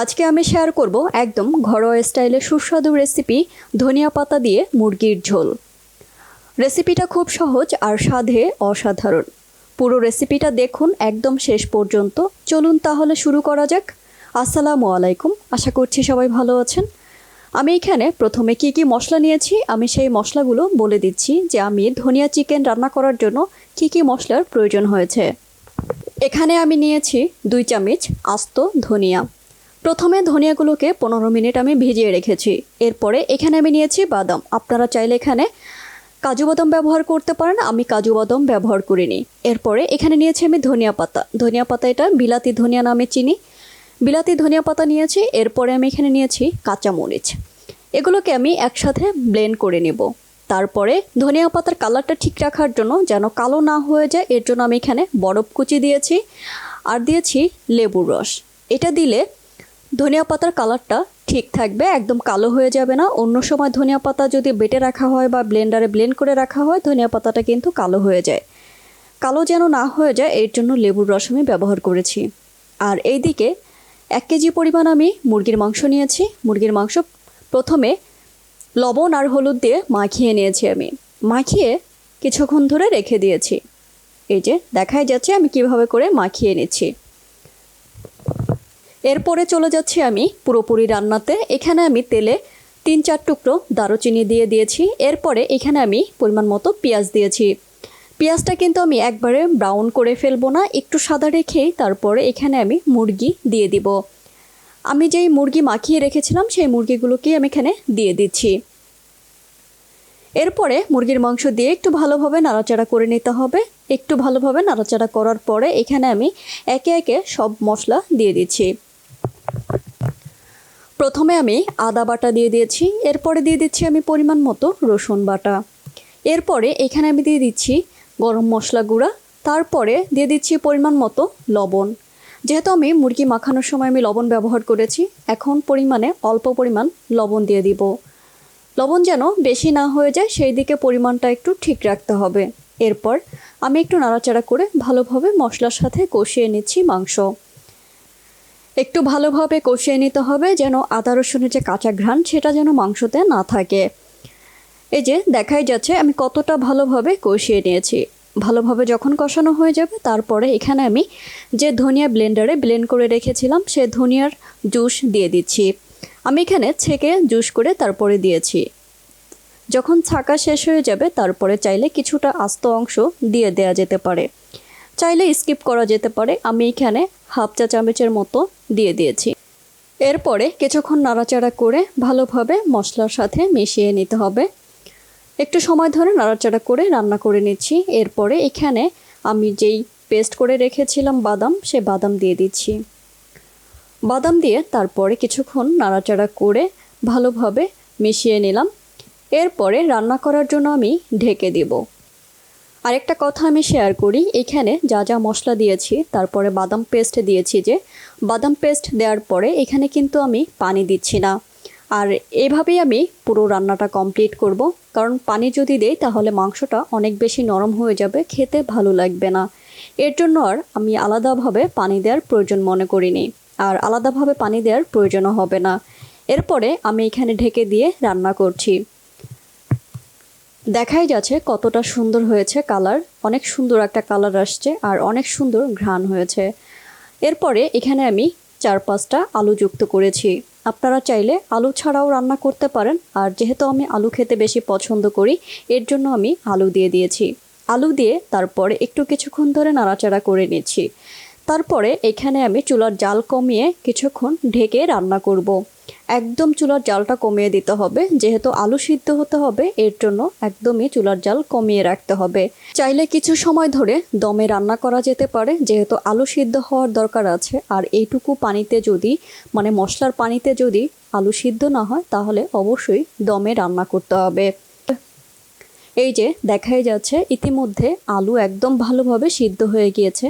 আজকে আমি শেয়ার করব একদম ঘরোয়া স্টাইলে সুস্বাদু রেসিপি ধনিয়া পাতা দিয়ে মুরগির ঝোল। রেসিপিটা খুব সহজ আর স্বাদে অসাধারণ। পুরো রেসিপিটা দেখুন একদম শেষ পর্যন্ত। চলুন তাহলে শুরু করা যাক। আসসালামু আলাইকুম, আশা করছি সবাই ভালো আছেন। আমি এখানে প্রথমে কি কি মশলা নিয়েছি, আমি সেই মশলাগুলো বলে দিচ্ছি যে আমি ধনিয়া চিকেন রান্না করার জন্য কি কি মশলার প্রয়োজন হয়েছে। এখানে আমি নিয়েছি দুই চামচ আস্ত ধনিয়া। প্রথমে ধনিয়াগুলোকে পনেরো মিনিট আমি ভিজিয়ে রেখেছি। এরপরে এখানে আমি নিয়েছি বাদাম। আপনারা চাইলে এখানে কাজু বাদাম ব্যবহার করতে পারেন, আমি কাজু বাদাম ব্যবহার করিনি। এরপরে এখানে নিয়েছি আমি ধনিয়া পাতা। ধনিয়া পাতা এটা বিলাতি ধনিয়া নামে চিনি। বিলাতি ধনিয়া পাতা নিয়েছি, এরপরে আমি এখানে নিয়েছি কাঁচামরিচ। এগুলোকে আমি একসাথে ব্লেন্ড করে নেব। তারপরে ধনিয়া পাতার কালারটা ঠিক রাখার জন্য যেন কালো না হয়ে যায়, এর জন্য আমি এখানে বরফ কুচি দিয়েছি। আর দিয়েছি লেবুর রস। এটা দিলে ধনিয়া পাতার কালারটা ঠিক থাকবে, একদম কালো হয়ে যাবে না। অন্য সময় ধনিয়া পাতা যদি বেটে রাখা হয় বা ব্লেন্ডারে ব্লেন্ড করে রাখা হয়, ধনিয়া পাতাটা কিন্তু কালো হয়ে যায়। কালো যেন না হয়ে যায়, এর জন্য লেবুর রস আমি ব্যবহার করেছি। আর এইদিকে এক কেজি পরিমাণ আমি মুরগির মাংস নিয়েছি। মুরগির মাংস প্রথমে লবণ আর হলুদ দিয়ে মাখিয়ে নিয়েছি আমি। মাখিয়ে কিছুক্ষণ ধরে রেখে দিয়েছি। এই যে দেখাই যাচ্ছে আমি কীভাবে করে মাখিয়ে নিচ্ছি। এরপরে চলে যাচ্ছি আমি পুরোপুরি রান্নাতে। এখানে আমি তেলে তিন চার টুকরো দারুচিনি দিয়ে দিয়েছি। এরপরে এখানে আমি পরিমাণ মতো পেঁয়াজ দিয়েছি। পেঁয়াজটা কিন্তু আমি একবারে ব্রাউন করে ফেলব না, একটু সাদা রেখেই তারপরে এখানে আমি মুরগি দিয়ে দিব। আমি যেই মুরগি মাখিয়ে রেখেছিলাম, সেই মুরগিগুলোকে আমি এখানে দিয়ে দিচ্ছি। এরপরে মুরগির মাংস দিয়ে একটু ভালোভাবে নাড়াচাড়া করে নিতে হবে। একটু ভালোভাবে নাড়াচাড়া করার পরে এখানে আমি একে একে সব মশলা দিয়ে দিচ্ছি। প্রথমে আমি আদা বাটা দিয়ে দিয়েছি, এরপরে দিয়ে দিচ্ছি আমি পরিমাণ মতো রসুন বাটা। এরপরে এখানে আমি দিয়ে দিচ্ছি গরম মশলা গুঁড়া, তারপরে দিয়ে দিচ্ছি পরিমাণ মতো লবণ। যেহেতু আমি মুরগি মাখানোর সময় আমি লবণ ব্যবহার করেছি, এখন পরিমাণে অল্প পরিমাণ লবণ দিয়ে দিব। লবণ যেন বেশি না হয়ে যায়, সেই দিকে পরিমাণটা একটু ঠিক রাখতে হবে। এরপর আমি একটু নাড়াচাড়া করে ভালোভাবে মশলার সাথে কষিয়ে নিচ্ছি মাংস। একটু ভালোভাবে কষিয়ে নিতে হবে যেন আদা রসুনের যে কাঁচা ঘ্রাণ, সেটা যেন মাংসতে না থাকে। এই যে দেখাই যাচ্ছে, আমি কতটা ভালোভাবে কষিয়ে নিয়েছি। ভালোভাবে যখন কষানো হয়ে যাবে, তারপরে এখানে আমি যে ধনিয়া ব্লেন্ডারে ব্লেন্ড করে রেখেছিলাম, সে ধনিয়ার জুস দিয়ে দিচ্ছি। আমি এখানে ছেঁকে জুস করে তারপরে দিয়েছি। যখন ছাকা শেষ হয়ে যাবে, তারপরে চাইলে কিছুটা আস্ত অংশ দিয়ে দেয়া যেতে পারে। চাইলে স্কিপ করা যেতে পারে। আমি এখানে হাফ চা চামচের মতো দিয়ে দিয়েছি। এরপরে কিছুক্ষণ নাড়াচাড়া করে ভালোভাবে মশলার সাথে মিশিয়ে নিতে হবে। একটু সময় ধরে নাড়াচাড়া করে রান্না করে নিচ্ছি। এরপরে এখানে আমি যেই পেস্ট করে রেখেছিলাম বাদাম, সে বাদাম দিয়ে দিচ্ছি। বাদাম দিয়ে তারপরে কিছুক্ষণ নাড়াচাড়া করে ভালোভাবে মিশিয়ে নিলাম। এরপরে রান্না করার জন্য আমি ঢেকে দেব। আরেকটা কথা আমি শেয়ার করি। এখানে যা যা মশলা দিয়েছি, তারপরে বাদাম পেস্ট দিয়েছি যে, বাদাম পেস্ট দেওয়ার পরে এখানে কিন্তু আমি পানি দিচ্ছি না। আর এভাবেই আমি পুরো রান্নাটা কমপ্লিট করব। কারণ পানি যদি দেই তাহলে মাংসটা অনেক বেশি নরম হয়ে যাবে, খেতে ভালো লাগবে না। এর জন্য আর আমি আলাদাভাবে পানি দেওয়ার প্রয়োজন মনে করিনি। আর আলাদাভাবে পানি দেওয়ার প্রয়োজনও হবে না। এরপরে আমি এখানে ঢেকে দিয়ে রান্না করছি। দেখাই যাচ্ছে কতটা সুন্দর হয়েছে কালার। অনেক সুন্দর একটা কালার আসছে আর অনেক সুন্দর ঘ্রাণ হয়েছে। এরপরে এখানে আমি চার পাঁচটা আলু যুক্ত করেছি। আপনারা চাইলে আলু ছাড়াও রান্না করতে পারেন আর যেহেতু আমি আলু খেতে বেশি পছন্দ করি, এর জন্য আমি আলু দিয়ে দিয়েছি। আলু দিয়ে তারপরে একটু কিছুক্ষণ ধরে নাড়াচাড়া করে নিচ্ছি। তারপরে এখানে আমি চুলার জাল কমিয়ে কিছুক্ষণ ঢেকে রান্না করব। একদম চুলার জালটা কমিয়ে দিতে হবে। যেহেতু আলু সিদ্ধ হতে হবে, এর জন্য একদমই চুলার জাল কমিয়ে রাখতে হবে। চাইলে কিছু সময় ধরে দমে রান্না করা যেতে পারে, যেহেতু আলু সিদ্ধ হওয়ার দরকার আছে। আর এইটুকু পানিতে যদি মানে মশলার পানিতে যদি আলু সিদ্ধ না হয়, তাহলে অবশ্যই দমে রান্না করতে হবে। এই যে দেখাই যাচ্ছে, ইতিমধ্যে আলু একদম ভালোভাবে সিদ্ধ হয়ে গিয়েছে।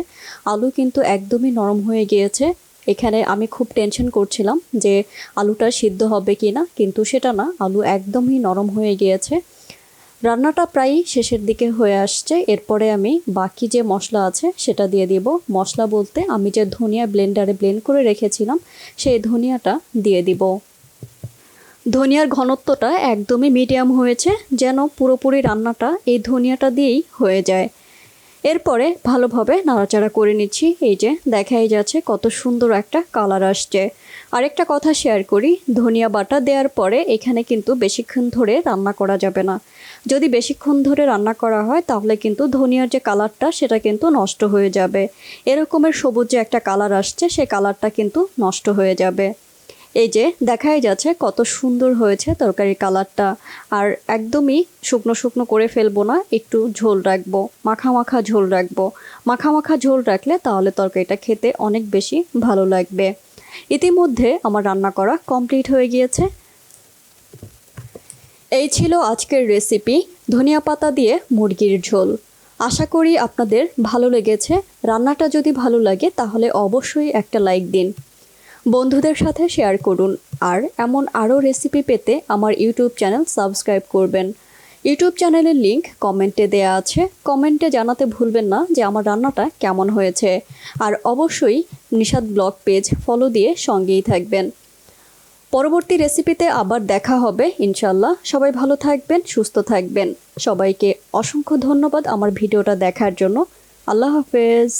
আলু কিন্তু একদমই নরম হয়ে গিয়েছে। এখানে আমি খুব টেনশন করছিলাম যে আলুটা সিদ্ধ হবে কি না কিন্তু সেটা না, আলু একদমই নরম হয়ে গিয়েছে। রান্নাটা প্রায় শেষের দিকে হয়ে আসছে, এরপরে আমি বাকি যে মশলা আছে সেটা দিয়ে দিব। মশলা বলতে আমি যে ধনিয়া ব্লেন্ডারে ব্লেন্ড করে রেখেছিলাম, সেই ধনিয়াটা দিয়ে দিব। ধনিয়ার ঘনত্বটা একদমই মিডিয়াম হয়েছে, যেন পুরোপুরি রান্নাটা এই ধনিয়াটা দিয়েই হয়ে যায়। এরপরে ভালোভাবে নাড়াচাড়া করে নিচ্ছি। এই যে দেখাই যাচ্ছে কত সুন্দর একটা কালার আসছে। আরেকটা কথা শেয়ার করি, ধনিয়া বাটা দেওয়ার পরে এখানে কিন্তু বেশিক্ষণ ধরে রান্না করা যাবে না। যদি বেশিক্ষণ ধরে রান্না করা হয়, তাহলে কিন্তু ধনিয়ার যে কালারটা, সেটা কিন্তু নষ্ট হয়ে যাবে। এরকমের সবুজ যে একটা কালার আসছে, সে কালারটা কিন্তু নষ্ট হয়ে যাবে। এই যে দেখাই যাচ্ছে কত সুন্দর হয়েছে তরকারির কালারটা। আর একদমই শুকনো শুকনো করে ফেলব না, একটু ঝোল রাখব, মাখা মাখা ঝোল রাখব। মাখা মাখা ঝোল রাখলে তাহলে তরকারিটা খেতে অনেক বেশি ভালো লাগবে। ইতিমধ্যে আমার রান্না করা কমপ্লিট হয়ে গিয়েছে। এই ছিল আজকের রেসিপি, ধনিয়া পাতা দিয়ে মুরগির ঝোল। আশা করি আপনাদের ভালো লেগেছে। রান্নাটা যদি ভালো লাগে তাহলে অবশ্যই একটা লাইক দিন। বন্ধুদের সাথে শেয়ার করুন আর এমন আরও রেসিপি পেতে আমার ইউটিউব চ্যানেল সাবস্ক্রাইব করবেন। ইউটিউব চ্যানেলের লিংক কমেন্টে দেয়া আছে। কমেন্টে জানাতে ভুলবেন না যে আমার রান্নাটা কেমন হয়েছে। আর অবশ্যই নিষাদ ব্লগ পেজ ফলো দিয়ে সঙ্গেই থাকবেন। পরবর্তী রেসিপিতে আবার দেখা হবে ইনশাল্লাহ সবাই ভালো থাকবেন, সুস্থ থাকবেন। সবাইকে অসংখ্য ধন্যবাদ আমার ভিডিওটা দেখার জন্য। আল্লাহ হাফেজ।